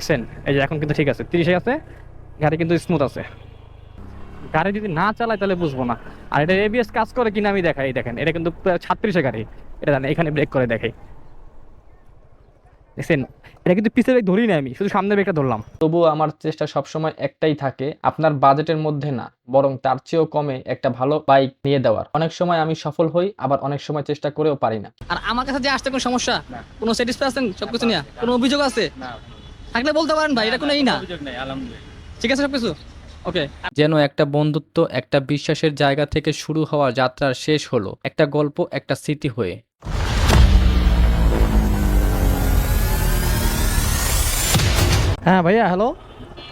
দেখছেন? এই যে এখন কিন্তু ঠিক আছে তিরিশে আছে গাড়ি কিন্তু স্মুথ আছে। গাড়ি যদি না চালায় তাহলে বুঝব না। আর এটা এবিএস কাজ করে কিনা আমি দেখাই দেখেন এটা কিন্তু ছাত্রিশে গাড়ি। এটা জানেন এখানে ব্রেক করে দেখাই। দেখছেন? এটা কিন্তু পিছের ব্রেক ধরি না আমি শুধু সামনের ব্রেকটা ধরলাম। তবুও আমার চেষ্টা সবসময় একটাই থাকে আপনার বাজেটের মধ্যে না বরং তার চেয়েও কমে একটা ভালো বাইক নিয়ে দেওয়ার। অনেক সময় আমি সফল হই আবার অনেক সময় চেষ্টা করেও পারি না। আর আমার কাছে যে আসতে কোনো সমস্যা? কোনো স্যাটিসফাই আছেন সবকিছু নিয়ে? কোনো অভিযোগ আছে? থাকলে বলতে পারেন ভাই এটা কোনো এই না। ঠিক আছে সবকিছু? ওকে যেন একটা বন্ধুত্ব একটা বিশ্বাসের জায়গা থেকে শুরু হওয়া যাত্রার শেষ হলো। একটা গল্প একটা স্মৃতি হয়ে। হ্যাঁ ভাইয়া হ্যালো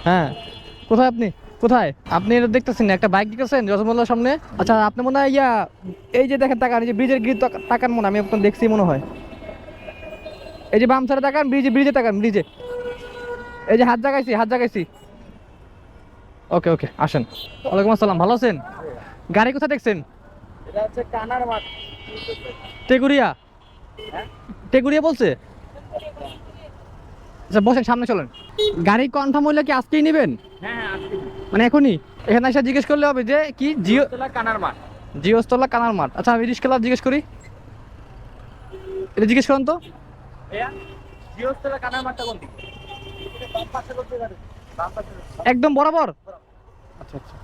হ্যাঁ। কোথায় আপনি? কোথায়? আপনি এটা দেখতেছেন না, একটা বাইক দেখতেছেন রসমোল্লার সামনে? আচ্ছা আপনি মনে হয় ইয়া এই যে দেখেন তাকান এই যে ব্রিজের গ্রিজ তাকান মনে আমি আপনার দেখছি মনে হয়। এই যে বাম সাইডে তাকান ব্রিজে ব্রিজে তাকান ব্রিজে এই যে হাত জাগাইছি হাত জাগাইছি। ওকে ওকে আসেন। ওয়ালাইকুম আসসালাম ভালো আছেন? গাড়ি কোথায় দেখছেন? টেগুরিয়া টেগুরিয়া বলছে? আচ্ছা বসেন সামনে চলেন। গাড়ি কনফার্ম হইলে কি আজকেই নেবেন? মানে এখনই? এখানে এসে জিজ্ঞেস করলে হবে যে কি? জিও কানার মাঠ। জিওস্তলা কানার মাঠ। আচ্ছা আমি রিস্কেলার জিজ্ঞেস করি। এটা জিজ্ঞেস করেন তো। জিওস্তলা কানার মাঠটা কোন দিকে একদম বরাবর। আচ্ছা আচ্ছা।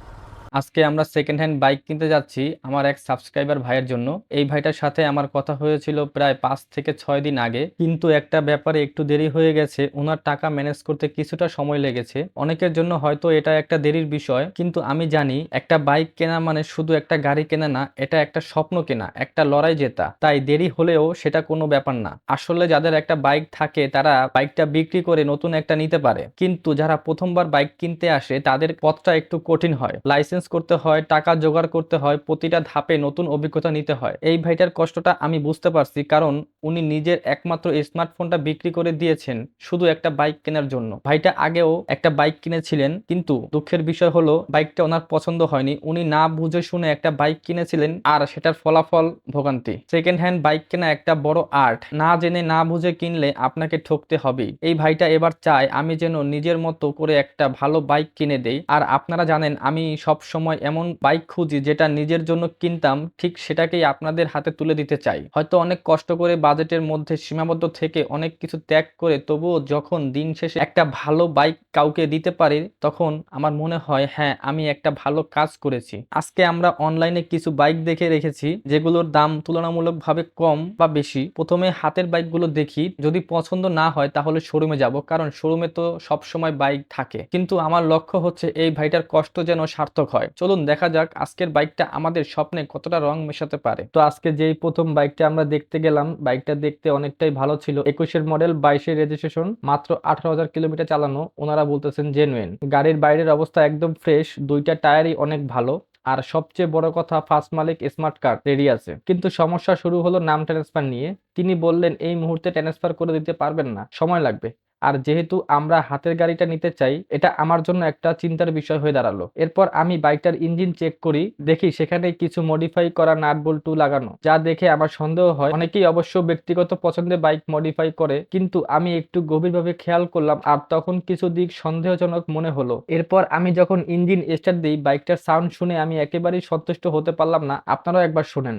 আজকে আমরা সেকেন্ড হ্যান্ড বাইক কিনতে যাচ্ছি আমার এক সাবস্ক্রাইবার ভাইয়ের জন্য। এই ভাইটার সাথে আমার কথা হয়েছিল প্রায় পাঁচ থেকে ছয় দিন আগে। কিন্তু একটা ব্যাপারে একটু দেরি হয়ে গেছে ওনার টাকা ম্যানেজ করতে কিছুটা সময় লেগেছে। অনেকের জন্য হয়তো এটা একটা দেরির বিষয়, কিন্তু আমি জানি একটা বাইক কেনা মানে শুধু একটা গাড়ি কেনা না, এটা একটা স্বপ্ন কেনা, একটা লড়াই জেতা। তাই দেরি হলেও সেটা কোনো ব্যাপার না। আসলে যাদের একটা বাইক থাকে, তারা বাইকটা বিক্রি করে নতুন একটা নিতে পারে। কিন্তু যারা প্রথমবার বাইক কিনতে আসে, তাদের পথটা একটু কঠিন হয়। লাইসেন্স করতে হয়, টাকা জোগাড় করতে হয়, প্রতিটা ধাপে নতুন অভিজ্ঞতা নিতে হয়। এই ভাইটার কষ্টটা আমি বুঝতে পারছি, কারণ উনি নিজের একমাত্র স্মার্টফোনটা বিক্রি করে দিয়েছেন শুধু একটা বাইক কেনার জন্য। ভাইটা আগেও একটা বাইক কিনেছিলেন, কিন্তু দুঃখের বিষয় হলো বাইকটা ওনার পছন্দ হয়নি। উনি না বুঝে শুনে একটা বাইক কিনেছিলেন আর সেটার ফলাফল ভোগান্তি। সেকেন্ড হ্যান্ড বাইক কেনা একটা বড় আর্ট না জেনে না বুঝে কিনলে আপনাকে ঠকতে হবেই। এই ভাইটা এবার চায় আমি যেন নিজের মতো করে একটা ভালো বাইক কিনে দেই। আর আপনারা জানেন, আমি সব সময় এমন বাইক খুঁজি যেটা নিজের জন্য কিনতাম, ঠিক সেটাকেই আপনাদের হাতে তুলে দিতে চাই। হয়তো অনেক কষ্ট করে বাজেটের মধ্যে সীমাবদ্ধ থেকে অনেক কিছু ত্যাগ করে তবুও যখন দিন শেষে একটা ভালো বাইক কাউকে দিতে পারি, তখন আমার মনে হয় হ্যাঁ আমি একটা ভালো কাজ করেছি। আজকে আমরা অনলাইনে কিছু বাইক দেখে রেখেছি, যেগুলোর দাম তুলনামূলকভাবে কম বা বেশি। প্রথমে হাতের বাইকগুলো দেখি, যদি পছন্দ না হয় তাহলে শোরুমে যাব, কারণ শোরুমে তো সব সময় বাইক থাকে। কিন্তু আমার লক্ষ্য হচ্ছে এই ভাইটার কষ্ট যেন সার্থক হয়। চলুন দেখা যাক আজকের বাইকটা আমাদের স্বপ্নে কতটা রং মেশাতে পারে। তো আজকে যেই প্রথম বাইকটা আমরা দেখতে গেলাম, বাইকটা দেখতে অনেকটাই ভালো ছিল। একুশের মডেল বাইশের রেজিস্ট্রেশন মাত্র আঠারো হাজার কিলোমিটার চালানো, ওনারা বলতেছেন জেনুইন গাড়ির বাইরের অবস্থা একদম ফ্রেশ দুইটা টায়ারই অনেক ভালো। আর সবচেয়ে বড় কথা ফার্স্ট মালিক স্মার্ট কার্ড রেডি আছে। কিন্তু সমস্যা শুরু হলো নাম ট্রান্সফার নিয়ে। তিনি বললেন, এই মুহূর্তে ট্রান্সফার করে দিতে পারবেন না। সময় লাগবে। আর যেহেতু আমরা হাতের গাড়িটা নিতে চাই, এটা আমার জন্য একটা চিন্তার বিষয় হয়ে দাঁড়াল। এরপর আমি বাইকটার ইঞ্জিন চেক করি, দেখি সেখানে কিছু মডিফাই করা নাট বল্টু লাগানো, যা দেখে আমার সন্দেহ হয়। অনেকেই অবশ্য ব্যক্তিগত পছন্দে বাইক মডিফাই করে, কিন্তু আমি একটু গভীরভাবে খেয়াল করলাম আর তখন কিছু দিক সন্দেহজনক মনে হলো। এরপর আমি যখন ইঞ্জিন স্টার্ট দিই, বাইকটার সাউন্ড শুনে আমি একেবারেই সন্তুষ্ট হতে পারলাম না। আপনারাও একবার শুনেন।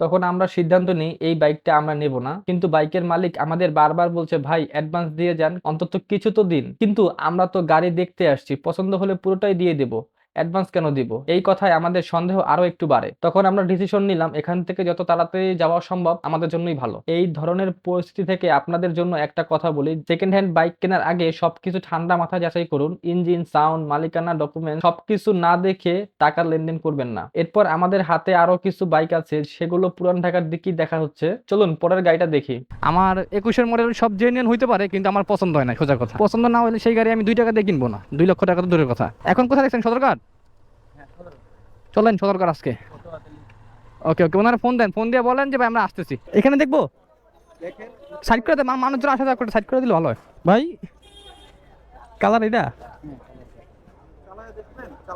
তখন আমরা সিদ্ধান্ত নিই, এই বাইকটা আমরা নেব না। কিন্তু বাইকের মালিক আমাদের বারবার বলছে, ভাই অ্যাডভান্স দিয়ে যান, অন্তত কিছু তো দিন। কিন্তু আমরা তো গাড়ি দেখতে আসছি, পছন্দ হলে পুরোটাই দিয়ে দেব। অ্যাডভান্স কেন দিব? এই কথায় আমাদের সন্দেহ আরও একটু বাড়ে। তখন আমরা ডিসিশন নিলাম এখান থেকে যত তাড়াতাড়ি যাওয়া সম্ভব আমাদের জন্যই ভালো। এই ধরনের পরিস্থিতি থেকে আপনাদের জন্য একটা কথা বলি সেকেন্ড হ্যান্ড বাইক কেনার আগে সবকিছু ঠান্ডা মাথা যাচাই করুন ইঞ্জিন সাউন্ড মালিকানা ডকুমেন্ট সবকিছু না দেখে টাকা লেনদেন করবেন না। এরপর আমাদের হাতে আরও কিছু বাইক আছে সেগুলো পুরান ঢাকার দিকেই দেখা হচ্ছে। চলুন পরের গাড়িটা দেখি। আমার একুশের মডেল সব জেনুইন হইতে পারে কিন্তু আমার পছন্দ হয় না সোজা কথা। পছন্দ না হলে সেই গাড়ি আমি দুই টাকা দিয়ে কিনবো না। দুই লক্ষ টাকা তো দূরের কথা। এখন কোথায় দেখছেন সদরঘাট? চলেন সতর্ক আজকে। ওকে ওকে ওনারা ফোন দেন ফোন দিয়ে বলেন যে ভাই আমরা আসতেছি। এখানে দেখব? সাইড করে মা- মানুষজন আসা যাওয়া করে সাইড করে দিলে ভালো হয়। ভাই কালার এটা?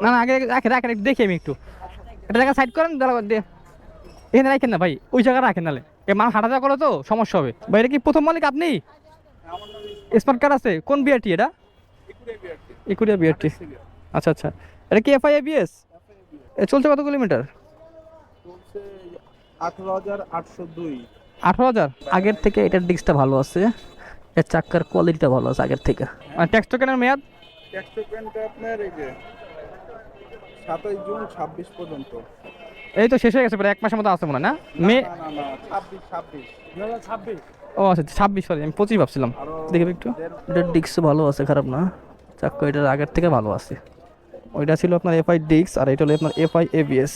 না না, আগে রাখে রাখেন দেখি আমি একটু। এটা জায়গা সাইড করেন দিয়ে এখানে রাখেন না ভাই, ওই জায়গা রাখেন নালে। এ মানুষ হাঁটা যাওয়া করো তো, সমস্যা হবে। ভাই, এটা কি প্রথম মালিক আপনি? স্মার্ট কার্ড আছে, কোন বিআরটি এটা? ইকুরিয়া বিআরটি আচ্ছা আচ্ছা। এটা কি এফআই এবিএস এ চলছে কত কিলোমিটার? আঠারো হাজার আটশো দুই। আঠারো হাজার? আগের থেকে এটার ডিস্কটা ভালো আছে। এর চাক্কার কোয়ালিটিটা ভালো আছে আগের থেকে। মানে ট্যাক্স টোকেনের মেয়াদ? ট্যাক্স পেমেন্টটা আপনার এই যে সাতাশ জুন ছাব্বিশ পর্যন্ত। এই তো শেষ হয়ে গেছে প্রায় এক মাসের মতো আছে মনে হয় না? মে না না না ছাব্বিশ ছাব্বিশ। দু হাজার ছাব্বিশ। ও আচ্ছা ছাব্বিশ সরি আমি পঁচিশ ভাবছিলাম। আরও দেখবে একটু। এটার ডিস্ক ভালো আছে খারাপ না। চাক্কা এটার আগের থেকে ভালো আছে। ওইটা ছিল আপনার এফআই ডিস্ক আর এটা হলো আপনার এফআই এবিএস।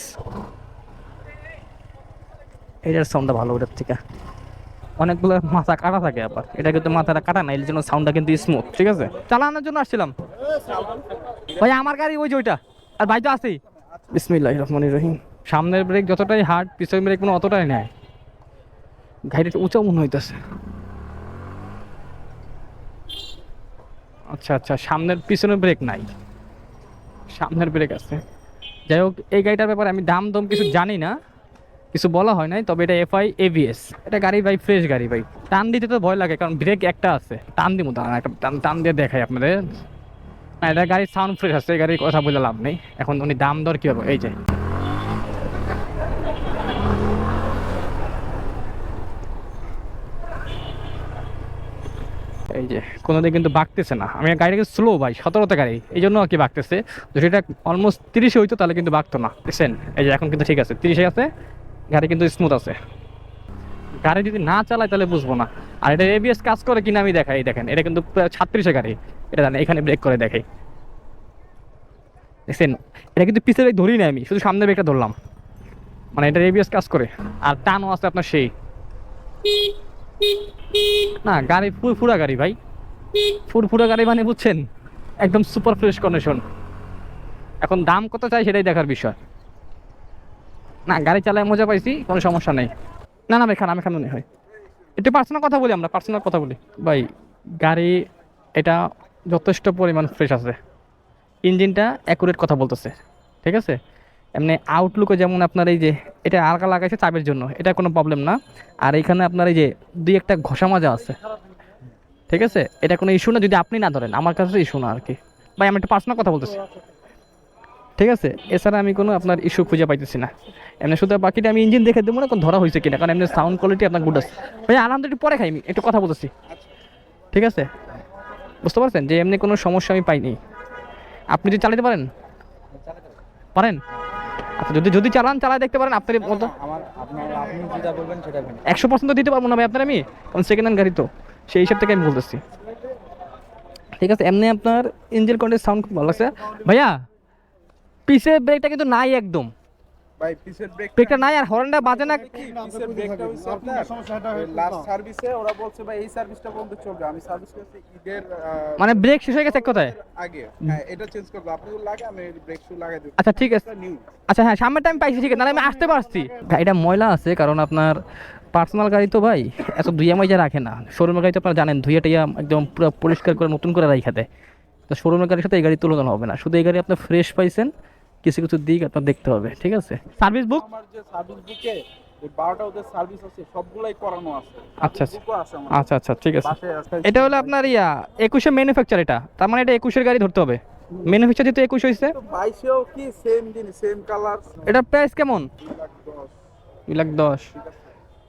এটার সাউন্ডটা ভালো ওটার থেকে। অনেকগুলো মাথা কাটা থাকে আবার। এটা কিন্তু মাথাটা কাটা না, এর জন্য সাউন্ডটা কিন্তু স্মুথ ঠিক আছে? চালানোর জন্য আসছিলাম। ভাই, আমার গাড়ি ওই যে ওইটা। আর ভাই তো আছেই বিসমিল্লাহ রহমানির রহিম। সামনের ব্রেক যতটাই হার্ড পিছনের ব্রেক কোনো অতটাই নেয়। গাড়িটা উঁচা মনে হইতেছে। আচ্ছা আচ্ছা সামনের পিছনের ব্রেক নাই। সামনের ব্রেক আছে। যাই হোক, এই গাড়িটার ব্যাপারে আমি দাম দম কিছু জানি না। কিছু বলা হয় নাই, তবে এটা এফআই এভিএস এটা গাড়ি ভাই ফ্রেশ গাড়ি ভাই। টান দিতে তো ভয় লাগে, কারণ ব্রেক একটা আছে। টান দিব একটা টান টান দিয়ে দেখাই আপনাদের। এটা গাড়ির সাউন্ড ফ্রেশ আছে গাড়ির কথা বলে লাভ নেই। এখন উনি দাম দর কী হবে? এই যে। এই যে কোনো দিকে কিন্তু বাঁকতেছে না। আমি গাড়িটাকে স্লো ভাই, সতেরোতে গাড়ি। এই জন্য আর কি বাঁকতেছে যদি এটা অলমোস্ট তিরিশে হইতো, তাহলে কিন্তু বাঁকতো না। দেখছেন? এই যে এখন কিন্তু ঠিক আছে, তিরিশে আছে। গাড়ি কিন্তু স্মুথ আছে। গাড়ি যদি না চালায়, তাহলে বুঝব না। আর এটা এবিএস কাজ করে কিনা আমি দেখাই দেখেন। এটা কিন্তু ছাত্রিশে গাড়ি। এটা জানেন, এখানে ব্রেক করে দেখাই। দেখছেন? এটা কিন্তু পিছের ব্রেক ধরি না আমি, শুধু সামনের ব্রেকটা ধরলাম। মানে এটা এবিএস কাজ করে। আর টানও আছে আপনার সেই। না, গাড়ি ফুরফুরা গাড়ি ভাই। ফুরফুরা গাড়ি মানে বুঝছেন, একদম সুপার ফ্রেশ কন্ডিশন এখন দাম কত চাই সেটাই দেখার বিষয়। না, গাড়ি চালায় মজা পাইছি, কোনো সমস্যা নেই। না না ভাই, খান, আমি খান মনে হয়। একটু পার্সোনাল কথা বলি আমরা পার্সোনাল কথা বলি। ভাই, গাড়ি, এটা যথেষ্ট পরিমাণ ফ্রেশ আছে। ইঞ্জিনটা অ্যাকুরেট কথা বলতেছে, ঠিক আছে? এমনি আউটলুকে যেমন আপনার এই যে, এটা আলগা লাগাইছে চাবের জন্য, এটা কোনো প্রবলেম না। আর এখানে আপনার এই যে দুই একটা ঘষা মাজা আছে, ঠিক আছে? এটা কোনো ইস্যু না, যদি আপনি না ধরেন, আমার কাছে ইস্যু না আর কি। ভাই, আমি একটা পার্সোনাল কথা বলতেছি। ঠিক আছে? এছাড়া আমি কোনো আপনার ইস্যু খুঁজে পাইতেছি না। এমনি শুধু বাকিটা আমি ইঞ্জিন দেখে দেবো না কোন ধরা হয়েছে কিনা, কারণ এমনি সাউন্ড কোয়ালিটি আপনার গুড আছে। ভাই আনন্দ একটু পরে খাই আমি একটু কথা বলতেছি। ঠিক আছে? বুঝতে পারছেন? যে এমনি কোনো সমস্যা আমি পাইনি। আপনি যদি চালাতে পারেন? পারেন? আচ্ছা যদি যদি চালান চালায় দেখতে পারেন আপনার মতো। একশো পার্সেন্ট তো দিতে পারব না ভাই আপনার আমি কারণ সেকেন্ড হ্যান্ড গাড়ি তো। সেই হিসাব থেকে আমি বলতেছি। ঠিক আছে এমনি আপনার ইঞ্জিন কন্ডিশন সাউন্ড খুব ভালো লাগছে। ভাইয়া পিসের ব্রেকটা কিন্তু নাই একদম। ভাই পিসের ব্রেক ব্রেকটা নাই আর হর্নটা বাজে না। পিসের ব্রেকটা হচ্ছে আপনার। লাস্ট সার্ভিসে ওরা বলছে ভাই এই সার্ভিসটা বলতে চলবে। আমি সার্ভিস করছি ঈদের মানে ব্রেক শেষ হয়ে গেছে এক কথায়? আগে। হ্যাঁ এটা চেঞ্জ করব। আপনি লাগে আমি ব্রেক শু লাগাই দেবো আচ্ছা ঠিক আছে। আচ্ছা হ্যাঁ সামনের টাইম পাইছি ঠিক আছে। নাহলে আমি আসতে পারছি। গাড়িটা ময়লা আছে কারণ আপনার পার্সোনাল গাড়ি তো ভাই এত ধুইয়া মাইজা রাখে না। শোরুমের গাড়ি তো আপনারা জানেন ধুইয়া টাইয়া একদম পুরো পরিষ্কার করে নতুন করে রাখা দেয়। তো শোরুমের গাড়ির সাথে এই গাড়ি তুলনা হবে না। শুধু এই গাড়ি আপনার ফ্রেশ পাইছেন কিছু কিছু দিক আপনার দেখতে হবে ঠিক আছে? সার্ভিস বুক আমার যে সার্ভিস বুকে বারোটা ওদের সার্ভিস আছে সবগুলাই করানো আছে। আচ্ছা, আচ্ছা। আচ্ছা আচ্ছা ঠিক আছে। এটা হলো আপনার ইয়া একুশে ম্যানুফ্যাকচার এটা। তার মানে এটা একুশের গাড়ি ধরতে হবে। ম্যানুফ্যাকচার যেহেতু একুশ হয়েছে তো বাইশেও কি সেম জিনিস সেম কালার এটার প্রাইস কেমন? দুই লাখ দশ।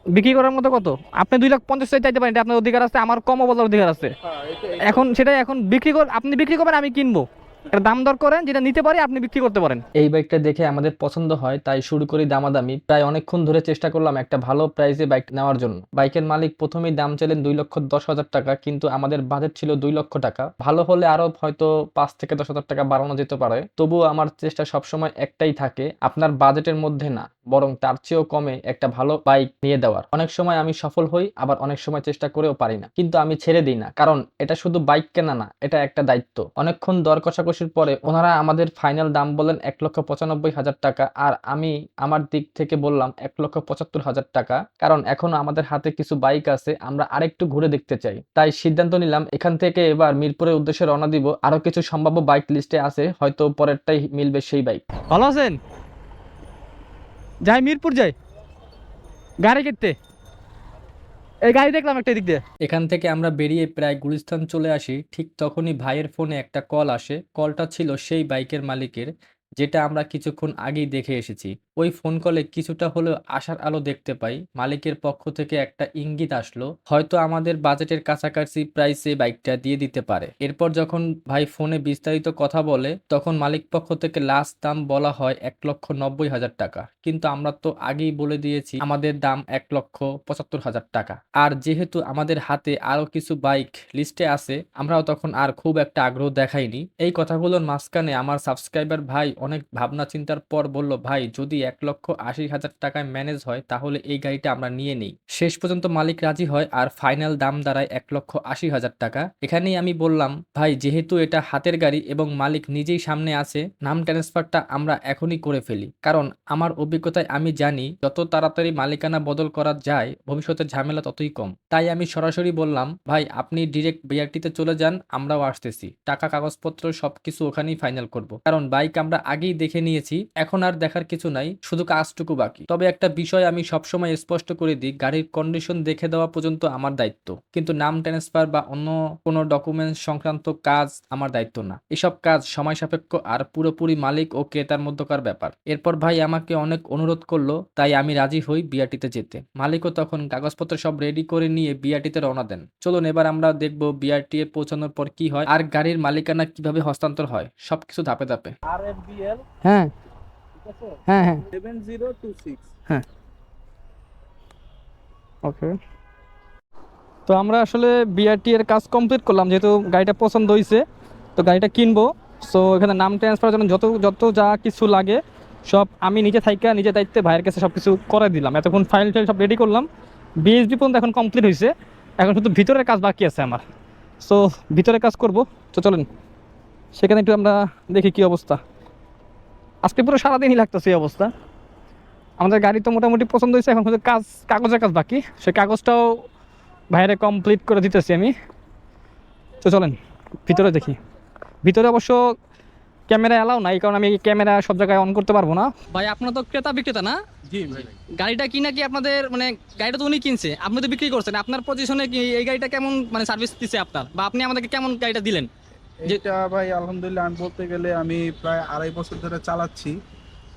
বিক্রি করার মতো কত? আপনি দুই লাখ পঞ্চাশ চাইতে পারেন এটা আপনার অধিকার আছে আমার কমও বলার অধিকার আছে। হ্যাঁ এখন সেটাই এখন বিক্রি কর আপনি বিক্রি করবেন আমি কিনবো। এটা দাম দর করেন যেটা নিতে পারে, আপনি বিক্রি করতে পারেন। এই বাইকটা দেখে আমাদের পছন্দ হয়, তাই শুরু করি দামাদামি। প্রায় অনেকক্ষণ ধরে চেষ্টা করলাম একটা ভালো প্রাইসে বাইক নেওয়ার জন্য। বাইকের মালিক প্রথমেই দাম চাইলেন দুই লক্ষ দশ হাজার টাকা, কিন্তু আমাদের বাজেট ছিল দুই লক্ষ টাকা। ভালো হলে আরও হয়তো পাঁচ থেকে দশ হাজার টাকা বাড়ানো যেতে পারে। তবুও আমার চেষ্টা সবসময় একটাই থাকে, আপনার বাজেটের মধ্যে না। বরং তার চেয়েও কমে একটা ভালো বাইক নিয়ে দেওয়ার। অনেক সময় আমি সফল হই, আবার অনেক সময় চেষ্টা করেও পারি না। কিন্তু আমি ছেড়ে দিই না, কারণ এটা শুধু বাইক কেনা না, এটা একটা দায়িত্ব। অনেকক্ষণ দর কষাকষির পরে ওনারা আমাদের ফাইনাল দাম বলেন এক লক্ষ পঁচানব্বই হাজার টাকা, আর আমি আমার দিক থেকে বললাম এক লক্ষ পঁচাত্তর হাজার টাকা, কারণ এখনও আমাদের হাতে কিছু বাইক আছে, আমরা আরেকটু ঘুরে দেখতে চাই। তাই সিদ্ধান্ত নিলাম, এখান থেকে এবার মিরপুরের উদ্দেশ্যে রওনা দিব। আরও কিছু সম্ভাব্য বাইক লিস্টে আছে, হয়তো পরেরটাই মিলবে সেই বাইক ভালো আছেন? যাই, মিরপুর যাই। গাড়ি কিনতে। এই গাড়ি দেখলাম একটা দিক দিয়ে। এখান থেকে আমরা বেরিয়ে প্রায় গুলিস্তান চলে আসি। ঠিক তখনই ভাইয়ের ফোনে একটা কল আসে। কলটা ছিল সেই বাইকের মালিকের। যেটা আমরা কিছুক্ষণ আগেই দেখে এসেছি। ওই ফোন কলে কিছুটা হলেও আশার আলো দেখতে পাই। মালিকের পক্ষ থেকে একটা ইঙ্গিত আসলো, হয়তো আমাদের বাজেটের কাছাকাছি প্রাইসে বাইকটা দিয়ে দিতে পারে। এরপর যখন ভাই ফোনে বিস্তারিত কথা বলে, তখন মালিক পক্ষ থেকে লাস্ট দাম বলা হয় এক লক্ষ নব্বই হাজার টাকা। কিন্তু আমরা তো আগেই বলে দিয়েছি, আমাদের দাম এক লক্ষ পঁচাত্তর হাজার টাকা। আর যেহেতু আমাদের হাতে আরও কিছু বাইক লিস্টে আছে, আমরাও তখন আর খুব একটা আগ্রহ দেখাইনি। এই কথাগুলোর মাঝখানে আমার সাবস্ক্রাইবার ভাই অনেক ভাবনা চিন্তার পর বলল, ভাই, যদি এক লক্ষ আশি হাজার টাকায় ম্যানেজ হয়, তাহলে এই গাড়িটা আমরা নিয়ে নিই। শেষ পর্যন্ত মালিক রাজি হয় আর ফাইনাল দাম দাঁড়ায় এক লক্ষ আশি হাজার টাকা। এখানেই আমি বললাম, ভাই, যেহেতু এটা হাতের গাড়ি এবং মালিক নিজেই সামনে আছে, নাম ট্রান্সফারটা আমরা এখনই করে ফেলি। কারণ আমার অভিজ্ঞতায় আমি জানি, যত তাড়াতাড়ি মালিকানা বদল করা যায় ভবিষ্যতের ঝামেলা ততই কম। তাই আমি সরাসরি বললাম, ভাই, আপনি ডিরেক্ট বিআরটিতে চলে যান, আমরাও আসতেছি। টাকা, কাগজপত্র সবকিছু ওখানেই ফাইনাল করব। কারণ বাইক আমরা আগেই দেখে নিয়েছি, এখন আর দেখার কিছু নাই, শুধু কাজটুকু বাকি। তবে একটা বিষয় আমি সবসময় স্পষ্ট করে দিই, গাড়ির কন্ডিশন দেখে দেওয়া পর্যন্ত আমার দায়িত্ব। কিন্তু নাম ট্রান্সফার বা অন্য কোনো ডকুমেন্টস সংক্রান্ত কাজ আমার দায়িত্ব না। এসব কাজ সময় সাপেক্ষ আর পুরোপুরি মালিক ও ক্রেতার মধ্যকার ব্যাপার। এরপর ভাই আমাকে অনেক অনুরোধ করল, তাই আমি রাজি হই বিআরটিতে যেতে। মালিকও তখন কাগজপত্র সব রেডি করে নিয়ে বিআরটিতে রওনা দেন। চলুন এবার আমরা দেখব বিআরটি এ পৌঁছানোর পর কি হয়, আর গাড়ির মালিকানা কীভাবে হস্তান্তর হয়, সবকিছু ধাপে ধাপে। আর হ্যাঁ। ঠিক আছে? হ্যাঁ হ্যাঁ। Seven zero two six okay তো আমরা আসলে বিআরটি এর কাজ কমপ্লিট করলাম যেহেতু গাড়িটা পছন্দ হয়েছে তো গাড়িটা কিনবো। সো এখানে নাম ট্রান্সফারের জন্য যত যত যা কিছু লাগে সব আমি নিজে থাইকা নিজে দায়িত্বে ভাইয়ের কাছে সব কিছু করে দিলাম। এতক্ষণ ফাইল টাইল সব রেডি করলাম। বিএসবি পর্যন্ত এখন কমপ্লিট হয়েছে এখন শুধু ভিতরের কাজ বাকি আছে আমার। সো ভিতরের কাজ করব। তো চলেন সেখানে একটু আমরা দেখি কি অবস্থা। আজকে পুরো সারাদিনই লাগতেছে এই অবস্থা। আমাদের গাড়ি তো মোটামুটি পছন্দ হয়েছে এখন শুধু কাজ কাগজের কাজ বাকি। সেই কাগজটাও বাইরে কমপ্লিট করে দিতেছি আমি। তো চলেন ভিতরে দেখি। ভিতরে অবশ্য ক্যামেরা এলাও নাই কারণ আমি ক্যামেরা সব জায়গায় অন করতে পারব না। ভাই আপনার তো ক্রেতা বিক্রেতা না? গাড়িটা কিনা কি আপনাদের মানে গাড়িটা তো উনি কিনছে আপনি তো বিক্রি করছেন আপনার পজিশনে কি এই গাড়িটা কেমন মানে সার্ভিস দিচ্ছে আপনার? বা আপনি আমাদেরকে কেমন গাড়িটা দিলেন? যে- এটা ভাই আলহামদুলিল্লাহ আমি বলতে গেলে আমি প্রায় আড়াই বছর ধরে চালাচ্ছি।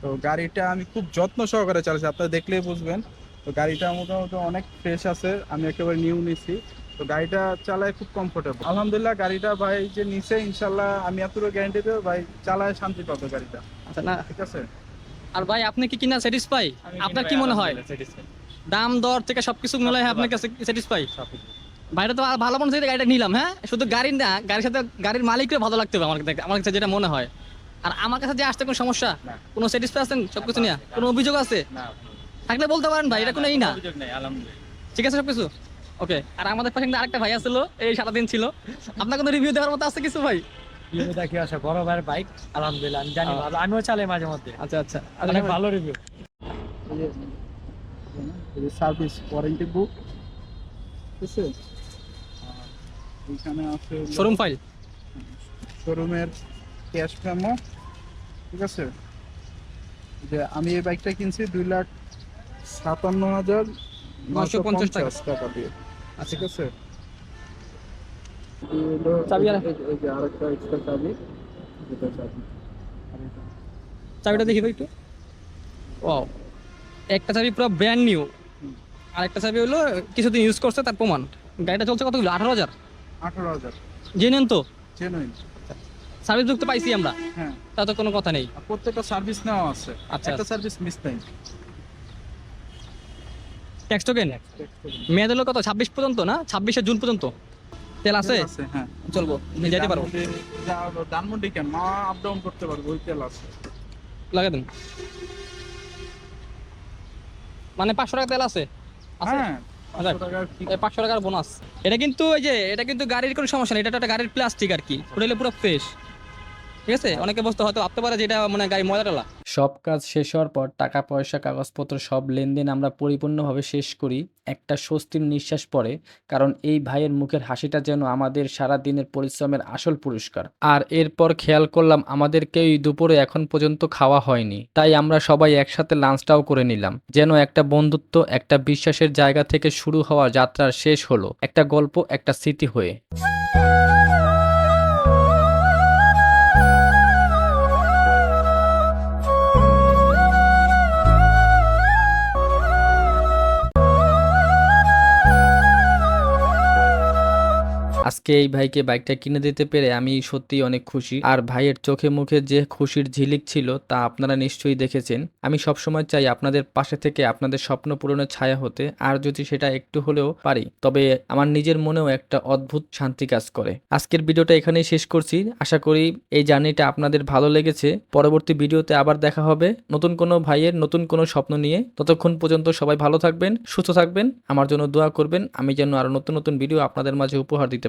তো গাড়িটা আমি খুব যত্ন সহকারে চালাচ্ছি আপনারা দেখলেই বুঝবেন। তো গাড়িটা মোটামুটি অনেক ফ্রেশ আছে আমি একেবারে নিউ নিছি। তো গাড়িটা চালায় খুব কমফোর্টেবল আলহামদুলিল্লাহ গাড়িটা ভাই যে নিছে ইনশাল্লাহ আমি এতটুকু গ্যারান্টি দেবো ভাই চালায় শান্তি পাবে গাড়িটা। আচ্ছা না। ঠিক আছে? আর ভাই আপনি কি কিনা স্যাটিসফাই আপনার কি মনে হয়? দাম দর থেকে সবকিছু মিলাই আপনার কাছে স্যাটিসফাই বাইরে তো ভালো মনে হচ্ছে গাড়িটা নিলাম হ্যাঁ? শুধু গাড়ি না গাড়ির সাথে গাড়ির মালিককে ভালো লাগতে হবে আমার কাছে আমার কাছে যেটা মনে হয়। আর আমার কাছে যে আসতে কোনো সমস্যা? কোনো স্যাটিসফাই আছেন সবকিছু নিয়ে? কোনো অভিযোগ আছে? থাকলে বলতে পারেন ভাই এটা কোনো এই না। ঠিক আছে সবকিছু? ওকে আর আমাদের পাশে আরেকটা ভাই আসছিল এই সারাদিন ছিল। আপনার কোনো রিভিউ দেওয়ার মতো আছে কিছু ভাই? রিভিউ দেখি আসে বড় ভাইয়ের বাইক আলহামদুলিল্লাহ আমি জানি ভালো আমিও চালাই মাঝে মধ্যে। আচ্ছা আচ্ছা। অনেক ভালো রিভিউ সার্ভিস ওয়ারেন্টি বুক ঠিক আছে? আর এখানে আছে শোরুম ফাইল? শোরুমের ক্যাশ মেমো ঠিক আছে? যে আমি এই বাইকটা কিনছি দুই লাখ সাতান্ন হাজার নয়শো পঞ্চাশ টাকা। দিয়ে আচ্ছা। ঠিক আছে? চাবিটা দেখি তো একটু। ও একটা চাবি পুরো ব্র্যান্ড নিউ আর একটা চাবি হলো কিছুদিন ইউজ করছে তার প্রমাণ। গাড়িটা চলছে কতগুলো? আঠারো হাজার? আঠারো হাজার। জেনেন তো? জেনুইন। সার্ভিস যুক্ত পাইছি আমরা? হ্যাঁ। তা তো কোনো কথা নেই। প্রত্যেকটা সার্ভিস নেওয়া আছে। আচ্ছা, একটা আচ্ছা। সার্ভিস মিস নাই ট্যাক্স টোকেন মেয়াদ হলো কত? ছাব্বিশ পর্যন্ত না? ছাব্বিশে জুন পর্যন্ত? তেল আছে? হ্যাঁ। চলবো যেতে পারব। ধানমন্ডি কেন? মা আপ ডাউন করতে পারব ওই তেল আছে। লাগে দেন। মানে পাঁচশো টাকা তেল আছে? হ্যাঁ। পাঁচশো টাকার কি- এই পাঁচশো টাকার বোনাস এটা কিন্তু এই যে এটা কিন্তু গাড়ির কোনো সমস্যা নেই এটা একটা গাড়ির প্লাস্টিক আর কি। ওটা পুরো ফ্রেশ ঠিক আছে? অনেকে বসতে হয়তো ভাবতে পারে যে এটা মানে গাড়ি ময়লা সব কাজ শেষ হওয়ার পর টাকা পয়সা কাগজপত্র, সব লেনদেন আমরা পরিপূর্ণভাবে শেষ করি। একটা স্বস্তির নিঃশ্বাস পড়ে, কারণ এই ভাইয়ের মুখের হাসিটা যেন আমাদের সারা দিনের পরিশ্রমের আসল পুরস্কার। আর এরপর খেয়াল করলাম আমাদেরকেই দুপুরে এখন পর্যন্ত খাওয়া হয়নি। তাই আমরা সবাই একসাথে লাঞ্চটাও করে নিলাম। যেন একটা বন্ধুত্ব, একটা বিশ্বাসের জায়গা থেকে শুরু হওয়া যাত্রার শেষ হলো। একটা গল্প, একটা স্মৃতি হয়ে। আজকে এই ভাইকে বাইকটা কিনে দিতে পেরে আমি সত্যিই অনেক খুশি। আর ভাইয়ের চোখে মুখে যে খুশির ঝিলিক ছিল তা আপনারা নিশ্চয়ই দেখেছেন। আমি সবসময় চাই আপনাদের পাশে থেকে আপনাদের স্বপ্ন পূরণের ছায়া হতে, আর যদি সেটা একটু হলেও পারি, তবে আমার নিজের মনেও একটা অদ্ভুত শান্তি কাজ করে। আজকের ভিডিওটা এখানেই শেষ করছি। আশা করি এই জার্নিটা আপনাদের ভালো লেগেছে। পরবর্তী ভিডিওতে আবার দেখা হবে নতুন কোনো ভাইয়ের নতুন কোনো স্বপ্ন নিয়ে। ততক্ষণ পর্যন্ত সবাই ভালো থাকবেন, সুস্থ থাকবেন, আমার জন্য দোয়া করবেন। আমি যেন আরও নতুন নতুন ভিডিও আপনাদের মাঝে উপহার দিতে